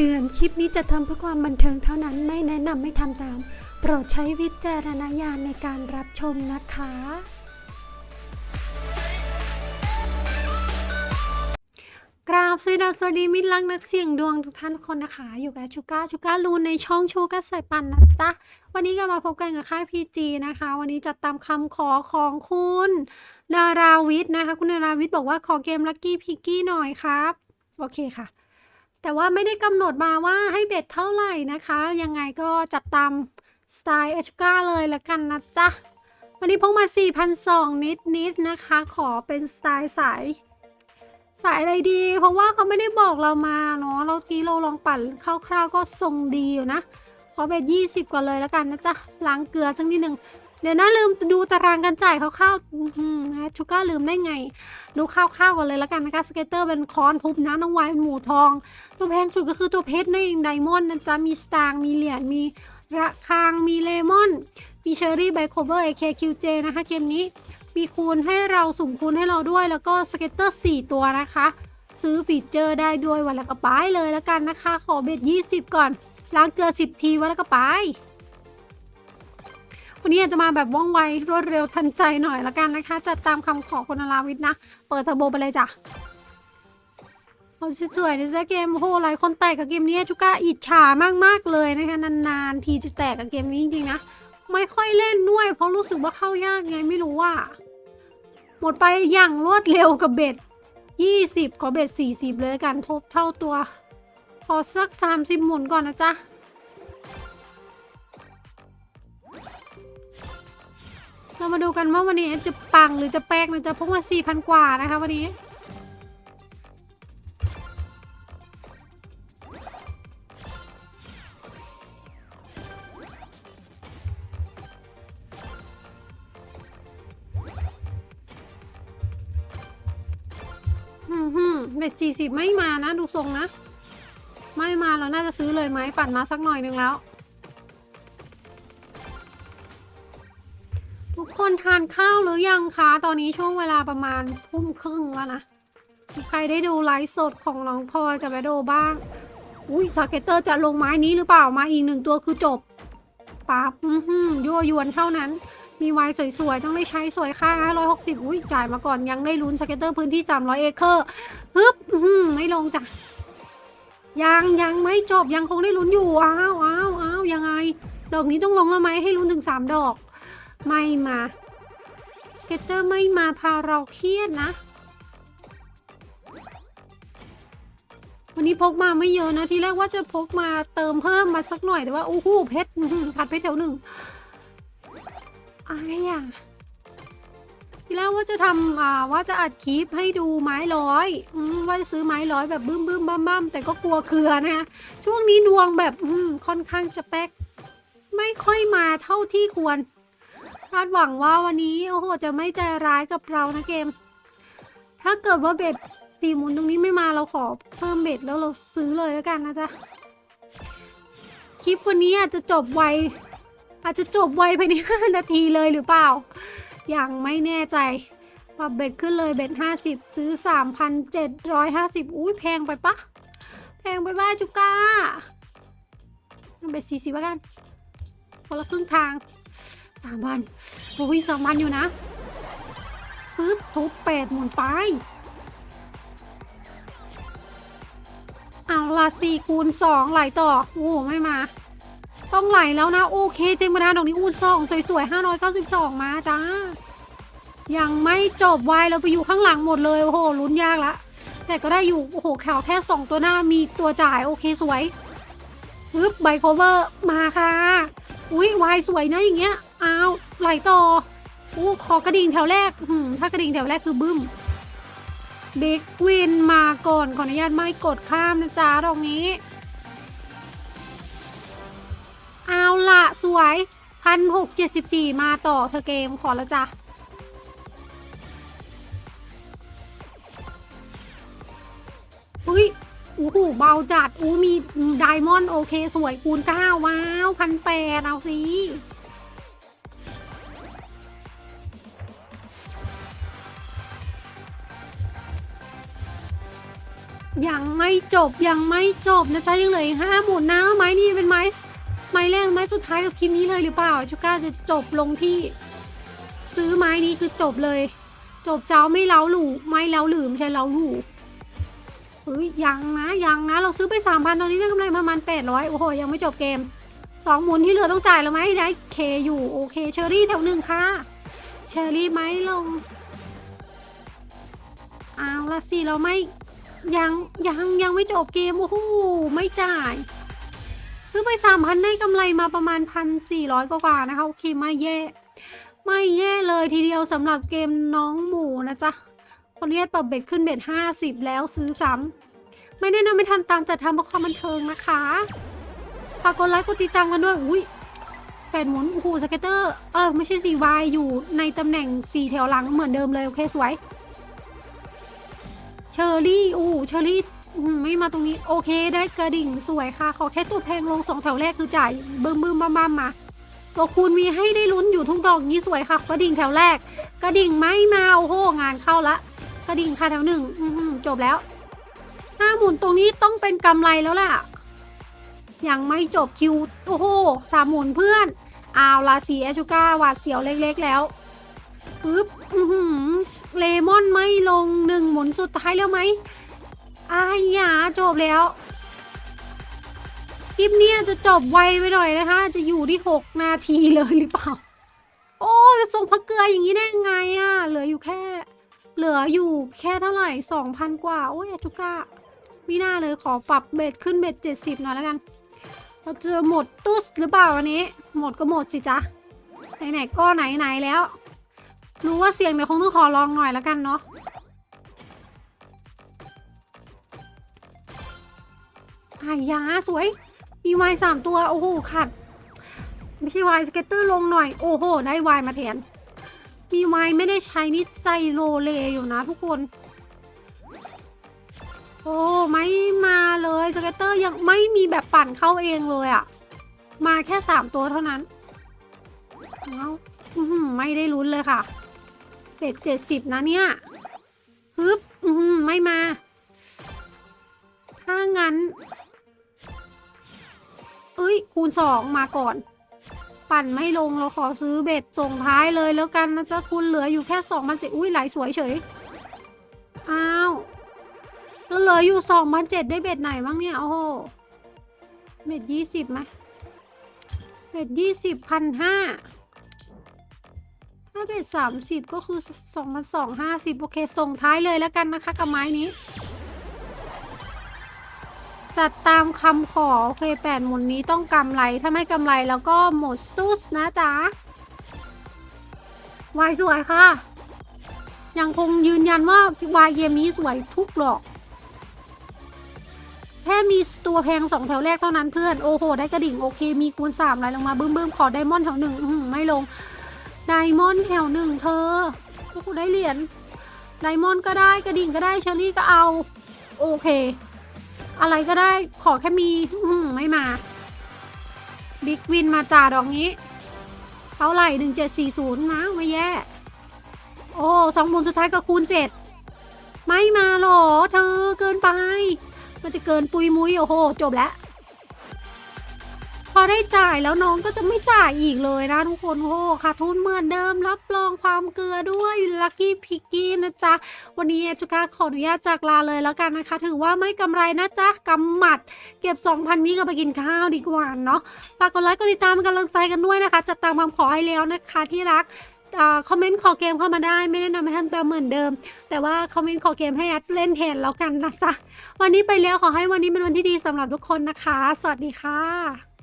เตือน คลิปนี้จะทำเพื่อความบันเทิงเท่านั้น ไม่แนะนำไม่ทำตาม โปรดใช้วิจารณญาณในการรับชมนะคะ กราบสวัสดีสวัสดีมิตรรักนักเสี่ยงดวงทุกท่านทุกคนนะคะ อยู่กับชูก้าชูก้ารูนในช่องชูก้าใส่ปันนะจ๊ะ วันนี้ก็มาพบกันกับค่ายพีจีนะคะ วันนี้จัดตามคำขอของคุณนาราวิทย์นะคะ คุณนาราวิทย์บอกว่าขอเกมลั c กี้พิกกี้หน่อยครับ โอเคค่ะ แต่ว่าไม่ได้กำหนดมาว่าให้เบ็ดเท่าไหร่นะคะ ยังไงก็จัดตามสไตล์เอชก้าเลยละกันนะจ๊ะ วันนี้พกมา 4,200 นิดนิดๆนะคะ ขอเป็นสไตล์สาย สายอะไรดี เพราะว่าเขาไม่ได้บอกเรามาเนาะเราทีเราลองปั่นคร่าวๆก็ทรงดีอยู่นะ ขอเบ็ด20ก่อนเลยล้วกันนะจ๊ะล้างเกลือสักนิดหนึ่ง เดี๋ยวนะลืมดูตารางการจ่ายคร่าวๆนะชูก้าลืมได้ไง ดูคร่าวๆก่อนเลยแล้วกันนะคะสเก็ตเตอร์เป็นคอนทุบนะน้องวายเป็นหมูทอง ตัวแพงสุดก็คือตัวเพชรในไดมอนด์นะจ๊ะมีสตางค์มีเหรียญมีระฆังมีเลมอน มีเชอร์รี่ไบโคเวอร์ AKQJ นะคะเกมนี้มีคูณให้เราสุ่มคูณให้เราด้วย แล้วก็สเก็ตเตอร์ 4 ตัวนะคะ ซื้อฟีเจอร์ได้ด้วยวันละกระป๋ายเลยแล้วกันนะคะ ขอเบ็ด 20 ก่อนล้างเกลือ 10 ทีวันละกระป๋าย วันนี้อาจจะมาแบบว่องไวรวดเร็วทันใจหน่อยละกันนะคะ จัดตามคำขอคุณนาวิทย์นะ เปิดเทอร์โบไปเลยจ้ะเอาสวยๆนะจ๊ะเกมโหหลายคนแตกกับเกมนี้จุก้าอิจฉามากๆเลยนะคะนานๆทีจะแตกกับเกมนี้จริงๆนะไม่ค่อยเล่นด้วย เพราะรู้สึกว่าเข้ายากไงไม่รู้ว่า หมดไปอย่างรวดเร็วกับเบ็ด20 ขอเบ็ด40 เลยกันทบเท่าตัว ขอสัก 30 หมุนก่อนนะจ๊ะ เรามาดูกันว่าวันนี้จะปังหรือจะแป๊กนะจะพกมา4,000กว่านะคะวันนี้ อืมฮึเบ็ดสี่สิบไม่มานะ ดูทรงนะ ไม่มาเราน่าจะซื้อเลยไหมปั่นมาสักหน่อยนึงแล้ว คนทานข้าวหรือยังคะ ตอนนี้ช่วงเวลาประมาณทุ่มครึ่งแล้วนะมีใครได้ดูไลฟ์สดของน้องพลอยกับแมโดบ้าง อุ้ยสเก็ตเตอร์จะลงไม้นี้หรือเปล่า มาอีกหนึ่งตัวคือจบปั๊บอือหือยั่วยวนเท่านั้น มีไวสวยๆ ต้องได้ใช้สวยค่า560 อุ้ยจ่ายมาก่อนยังได้ลุ้นสเก็ตเตอร์พื้นที่ 300 เอเคอร์ ฮึบอื้อหือไม่ลงจ้ะ ยังยังไม่จบยังคงได้ลุ้นอยู่ อ้าวอ้าวอ้าวยังไง ดอกนี้ต้องลงแล้วไหมให้ลุ้นถึง 3 ดอก ไม่มาสเก็ตเตอร์ไม่มาพาเราเครียดนะ วันนี้พกมาไม่เยอะนะ ทีแรกว่าจะพกมาเติมเพิ่มมาสักหน่อยแต่ว่าโอ้โหเพชรอื้อหือขาดเพชรแถวหนึ่งอะไรอะทีแรกว่าจะทำอ่าว่าจะอัดคลิปให้ดูไม้ร้อยอว่าจะซื้อไม้ร้อยแบบบึ้มบึ้มบ้ามบ้ามแต่ก็กลัวเกลือนะคะช่วงนี้ดวงแบบค่อนข้างจะแป๊ก ไม่ค่อยมาเท่าที่ควร คาดหวังว่าวันนี้ โอ้โห จะไม่ใจร้ายกับเรานะเกม ถ้าเกิดว่าเบ็ดสี่หมุนตรงนี้ไม่มาเราขอเพิ่มเบ็ดแล้วเราซื้อเลยแล้วกันนะจ๊ะ คลิปวันนี้อาจจะจบไว อาจจะจบไวภายใน5นาทีเลยหรือเปล่ายังไม่แน่ใจปรับเบ็ดขึ้นเลยเบ็ด50 ซื้อ 3,750 อุ้ยแพงไปปะ แพงไปบ้าจุก้าเอาเบ็ด40แล้วกันคนละครึ่งทาง 3,000โอ้ย2,000อยู่นะปึ๊บทุบแปดหมุนไป เอาละสี่คูณสองไหลต่อ โอ้โหไม่มา ต้องไหลแล้วนะ โอเคเต็มกระดานดอกนี้อูนสองสวยๆห้าร้อยเก้าสิบสองมาจ้า ยังไม่จบวายเราไปอยู่ข้างหลังหมดเลย โอ้โหลุ้นยากละ แต่ก็ได้อยู่ โอ้โหข่าวแค่สองตัวหน้ามีตัวจ่ายโอเคสวยปึ๊บไบโคเวอร์มาค่ะ อุ้ยวายสวยนะอย่างเงี้ย อ้าวไหลต่ออู้ขอกระดิ่งแถวแรกหืมถ้ากระดิ่งแถวแรกคือบึ้มบิ๊กวินมาก่อนขออนุญาตไม่กดข้ามนะจ๊ะตรงนี้ เอาละสวยพันหกเจ็ดสิบสี่มาต่อเธอเกมขอแล้วจ้ะอุ้ยอู้หูเบาจัดอู้มีไดมอนด์โอเค สวยคูณเก้าว้าวพันแปดเอาสิ ยังไม่จบยังไม่จบนะจ๊ะยังเหลืออีกห้าหมุนนะไม้นี่เป็นไม้ไม้แรกไม้สุดท้ายกับคลิปนี้เลยหรือเปล่าจูก้าจะจบลงที่ ซื้อไม้นี้คือจบเลย จบเจ้าไม่เล้าหลูไม่เล้าหลืมใช่เล้าหลูเฮ้ยยังนะยังนะ เราซื้อไปสามพันตอนนี้ได้กำไรประมาณแปดร้อยโอ้โหยังไม่จบเกมสองหมุนที่เหลือต้องจ่ายแล้วไหมได้เคอยู่โอเคเชอรี่แถวหนึ่งค่ะเชอรี่ไหมลงเอาละสิเราไม่ ยังยังยังไม่จบเกมโอ้โหไม่จ่าย ซื้อไปสามพันได้กำไรมาประมาณพันสี่ร้อยกว่านะคะโอเคไม่แย่ ไม่แย่เลยทีเดียวสำหรับเกมน้องหมูนะจ๊ะคนนี้ปรับเบ็ดขึ้นเบ็ดห้าสิบแล้วซื้อซ้ำไม่แนะนำไม่ทำตามจัดทำเพราะความบันเทิงนะคะฝากกดไลค์กดติดตามกันด้วยอุ้ยแปดหมุนโอ้โหสเก็ตเตอร์เออไม่ใช่สีวายอยู่ในตำแหน่งสี่แถวหลังเหมือนเดิมเลยโอเคสวย ชอรี่อู้เชอรี่ไม่มาตรงนี้โอเคได้กระดิ่งสวยค่ะ ขอแค่ตัวแพงลงสองแถวแรกคือจ่ายบึ้มบึ้มบ้ามบ้ามมาตัวคูณมีให้ได้ลุ้นอยู่ทุกดอกนี้สวยค่ะ กระดิ่งแถวแรก กระดิ่งไม่มาโอ้โหงานเข้าละ กระดิ่งค่ะแถวหนึ่งจบแล้วห้าหมุนตรงนี้ต้องเป็นกำไรแล้วล่ะยังไม่จบคิวโอ้โหสามหมุนเพื่อนอาวลาสีแอชูก้าหวาดเสียวเล็กๆแล้วปึ๊บอือหือ เลมอนไม่ลงหนึ่งหมุนสุดท้ายแล้วไหมอายหยาจบแล้วคลิปนี้จะจบไวไปหน่อยนะคะ จะอยู่ที่ 6 นาทีเลยหรือเปล่า โอ้ยส่งพักเกลืออย่างนี้ได้ไงอะเหลืออยู่แค่ เหลืออยู่แค่เท่าไหร่2,000 กว่า โอ้ยจุก้าไม่น่าเลยขอปรับเบ็ดขึ้นเบ็ด 70 หน่อยแล้วกัน เราเจอหมดตุ๊สหรือเปล่าวันนี้ หมดก็หมดสิจ๊ะ ไหนๆก็ไหนๆแล้ว รู้ว่าเสียงแต่คงต้องขอลองหน่อยแล้วกันเนาะอายาสวย มีวายสามตัว โอ้โหขัดไม่ใช่วายสเก็ตเตอร์ลงหน่อย โอ้โห ได้วายมาแทน มีวายไม่ได้ใช้นี่ใจโลเลอยู่นะทุกคน โอ้ ไม่มาเลยสเก็ตเตอร์ยังไม่มีแบบปั่นเข้าเองเลยอะมาแค่สามตัวเท่านั้น เอาอื้อหือไม่ได้ลุ้นเลยค่ะ เป็ดเจ็ดสิบนะเนี่ยฮึบไม่มา ถ้างั้น เอ้ย คูณสองมาก่อน ปั่นไม่ลงเราขอซื้อเบ็ดส่งท้ายเลยแล้วกันนะจ๊ะคุณเหลืออยู่แค่สองพันเจ็ดอุ้ยไหลสวยเฉย อ้าวแล้วเหลืออยู่สองพันเจ็ดได้เบ็ดไหนบ้างเนี่ย โอ้โห เบ็ดยี่สิบไหมเบ็ดยี่สิบพันห้า ถ้าเบ็ดสามสิบก็คือสองพันสองห้าสิบโอเค ส่งท้ายเลยแล้วกันนะคะกับไม้นี้ จัดตามคำขอ โอเคแปดหมุนนี้ต้องกำไร ถ้าไม่กำไรแล้วก็หมดสตุสนะจ๊ะวายสวยค่ะ ยังคงยืนยันว่าวายเกมนี้สวยทุกหลอก แค่มีตัวแพงสองแถวแรกเท่านั้นเพื่อน โอ้โห ได้กระดิ่ง โอเค มีคูณสามไหลลงมาบึ้มบึ้มขอไดมอนด์แถวหนึ่งหือไม่ลง ไดมอนด์แถวหนึ่งเธอโอ้โหได้เหรียญไดมอนด์ก็ได้กระดิ่งก็ได้เชอรี่ก็เอา โอเค อะไรก็ได้ขอแค่มีไม่มาบิ๊กวินมาจ่าดอกนี้เท่าไหร่หนึ่งเจ็ดสี่ศูนย์นะไม่แย่ โอ้สองหมุนสุดท้ายก็คูณเจ็ดไม่มาหรอ เธอเกินไป มันจะเกินปุยมุยโอ้โห จบแล้ว อได้จ่ายแล้วน้องก็จะไม่จ่ายอีกเลยนะทุกคนโอ้โหขาดทุนเหมือนเดิมรับรองความเกลือด้วยลัคกี้พิกกี้นะจ๊ะ วันนี้จุก้าขออนุญาตจากลาเลยแล้วกันนะคะ ถือว่าไม่กำไรนะจ๊ะกำหมัด เก็บ 2,000 นี้ก็ไปกินข้าวดีกว่าเนาะฝากกดไลค์กดติดตามเป็นกำลังใจกันด้วยนะคะ จัดตามความขอให้แล้วนะคะที่รักอคอมเมนต์ขอเกมเข้ามาได้ไม่แนะนำให้ทำตามเหมือนเดิม แต่ว่าคอมเมนต์ขอเกมให้แอดเล่นแทนแล้วกันนะจ๊ะ วันนี้ไปแล้วขอให้วันนี้เป็นวันที่ดีสำหรับทุกคนนะคะ สวัสดีค่ะ